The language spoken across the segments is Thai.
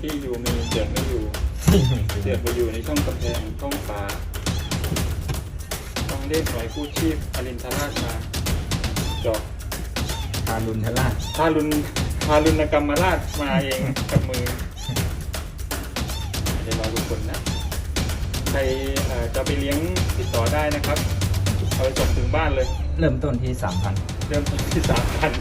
ที่อยู่มีเสียบไม่อยู่เสียบไปอยู่ในช่องกำแพงช่องฝาต้องเรียกหน่วยกู้ชีพอรินทราชมาเจาะทารุณทล่าชทารุณทารุณกรรมราชมาเองกับมือเดี๋ยวรอดูผลนะใครเอ่อจะไปเลี้ยงติดต่อได้นะครับเอาไปส่งถึงบ้านเลย เริ่มต้นที่สามพันเริ่มต้นที่สามพัน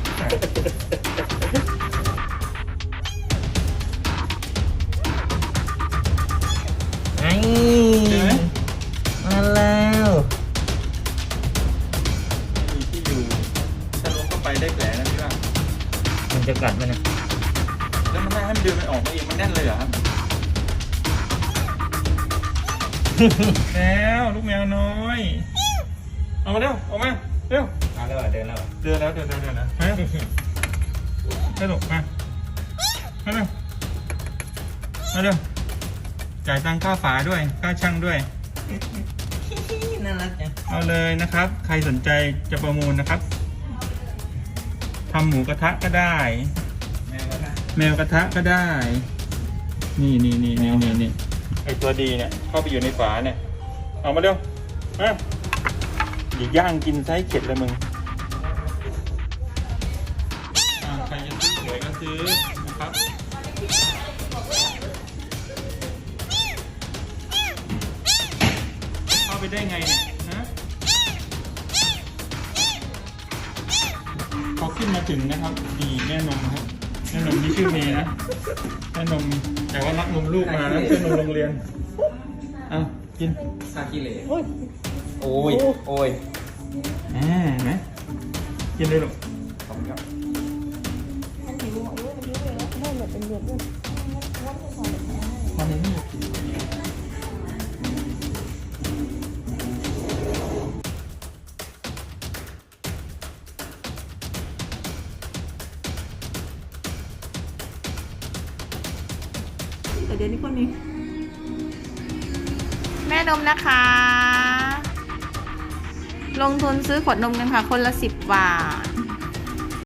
ไปได้แผลนะพี่ว่ามันจะกัดไหมเนะแล้วมันได้ให้มันเดินมันออกมาเองมันแน่นเลยเหรอครับแล้วลูกแมวน้อยเอามาเร็วออกมาเร็วมาแล้วเหรอเดินแล้วเหรอเดินแล้วเดินแล้วเดินแล้วมาเร็วเร็วมามาเร็วมาเร็วจ่ายตังค่าฝาด้วยค่าช่างด้วยน่ารักจังเอาเลยนะครับ ใครสนใจจะประมูลนะครับ ทำหมูกระทะก็ได้ แมวนะแมวกระทะก็ได้ นี่นี่นี่นี่นี่นี่ไอตัวดีเนี่ยเข้าไปอยู่ในฝาเนี่ย เอามาเร็วมาอย่าย่างกินไส้เข็ดเลยมึงอ่าใครจะซื้อสวยก็ซื้อนะครับเข้าไปได้ไงเนี่ยฮะ พอขึ้นมาถึงนะครับมีแม่นมครับแม่นมที่ชื่อเมย์นะแม่นมแต่ว่ารักนมลูกมานะแม่นมโรงเรียนอะกินซากิเลโอ้ยโอ้ยโอ้ยอ่าเห็นไหมกินเลยลูกขอบคุณครับมันหิวอะเว้ยมันหิวเลยนะได้แบบเป็นเดือดด้วย แต่เดี๋ยวนี้คนนี้แม่นมนะคะ ลงทุนซื้อขวดนมกันค่ะ คนละสิบบาท